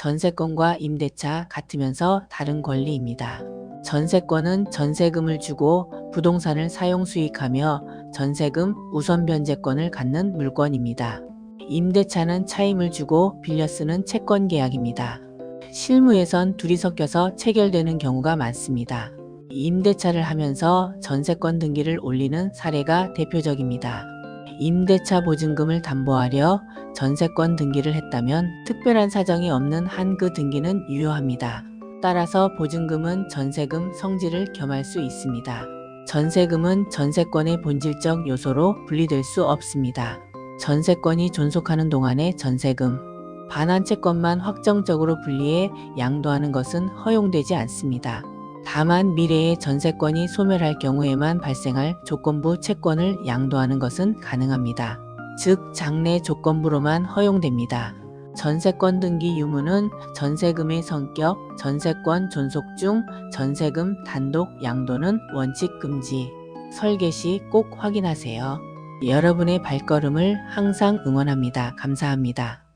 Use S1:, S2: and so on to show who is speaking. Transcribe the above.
S1: 전세권과 임대차 같으면서 다른 권리입니다. 전세권은 전세금을 주고 부동산을 사용 수익하며 전세금 우선 변제권을 갖는 물건입니다. 임대차는 차임을 주고 빌려 쓰는 채권 계약입니다. 실무에선 둘이 섞여서 체결되는 경우가 많습니다. 임대차를 하면서 전세권 등기를 올리는 사례가 대표적입니다. 임대차 보증금을 담보하려 전세권 등기를 했다면 특별한 사정이 없는 한그 등기는 유효합니다. 따라서 보증금은 전세금 성질을 겸할 수 있습니다. 전세금은 전세권의 본질적 요소로 분리될 수 없습니다. 전세권이 존속하는 동안의 전세금, 반환 채권만 확정적으로 분리해 양도하는 것은 허용되지 않습니다. 다만 미래에 전세권이 소멸할 경우에만 발생할 조건부 채권을 양도하는 것은 가능합니다. 즉 장래 조건부로만 허용됩니다. 전세권 등기 유무는 전세금의 성격, 전세권 존속 중 전세금 단독 양도는 원칙 금지. 설계 시 꼭 확인하세요. 여러분의 발걸음을 항상 응원합니다. 감사합니다.